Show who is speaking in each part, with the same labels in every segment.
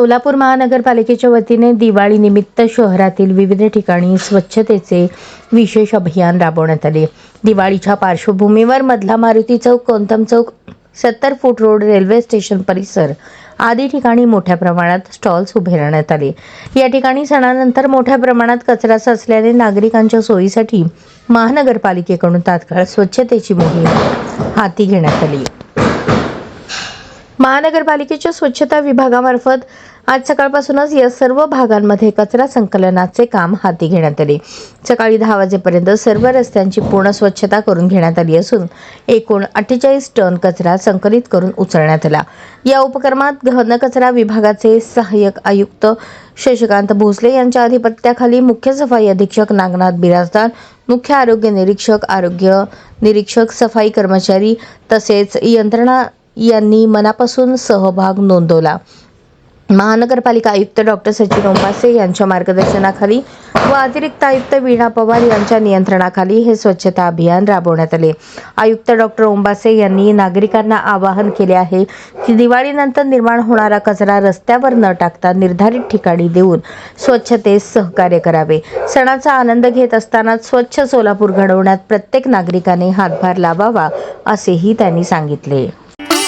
Speaker 1: सोलापूर महानगरपालिकेच्या वतीने दिवाळी निमित्त शहरातील विविध ठिकाणी स्वच्छतेचे विशेष अभियान राबवण्यात आले. दिवाळीच्या पार्श्वभूमीवर मधला मारुती चौक कोंतम चौक सत्तर फूट रोड रेल्वे स्टेशन परिसर आदी ठिकाणी मोठ्या प्रमाणात स्टॉल्स उभारण्यात आले. या ठिकाणी सणानंतर मोठ्या प्रमाणात कचरा साचल्याने नागरिकांच्या सोयीसाठी महानगरपालिकेकडून तात्काळ स्वच्छतेची मोहीम हाती घेण्यात आली. महानगरपालिकेच्या स्वच्छता विभागामार्फत आज सकाळपासूनच या सर्व भागांमध्ये कचरा संकलनाचे काम हाती घेण्यात आले. सकाळी दहा वाजेपर्यंत सर्व रस्त्यांची पूर्ण स्वच्छता करून घेण्यात आली असून एकूण अठ्ठेचाळीस टन कचरा संकलित करून उचलण्यात आला. या उपक्रमात घनकचरा विभागाचे सहाय्यक आयुक्त शशिकांत भोसले यांच्या अधिपत्याखाली मुख्य सफाई अधीक्षक नागनाथ बिराजदार मुख्य आरोग्य निरीक्षक आरोग्य निरीक्षक सफाई कर्मचारी तसेच यंत्रणा यांनी मनापासून सहभाग नोंदवला. महानगरपालिका आयुक्त डॉक्टर सचिन ओंबासे यांच्या मार्गदर्शनाखाली व अतिरिक्त आयुक्त वीणा पवार यांच्या नियंत्रणाखाली हे स्वच्छता अभियान राबवण्यात आले. आयुक्त डॉक्टर ओंबासे यांनी नागरिकांना आवाहन केले आहे की दिवाळीनंतर निर्माण होणारा कचरा रस्त्यावर न टाकता निर्धारित ठिकाणी देऊन स्वच्छतेस सहकार्य करावे. सणाचा आनंद घेत असताना स्वच्छ सोलापूर घडवण्यात प्रत्येक नागरिकाने हातभार लावावा असेही त्यांनी सांगितले.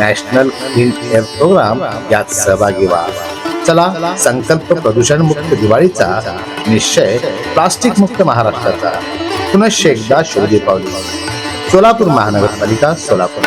Speaker 2: नॅशनल क्लीन एअर प्रोग्राम यात सहभागी व्हा. चला संकल्प प्रदूषण मुक्त दिवाळीचा निश्चय प्लास्टिक मुक्त महाराष्ट्राचा. पुनश्च एकदा शोधी पावली सोलापूर महानगरपालिका सोलापूर.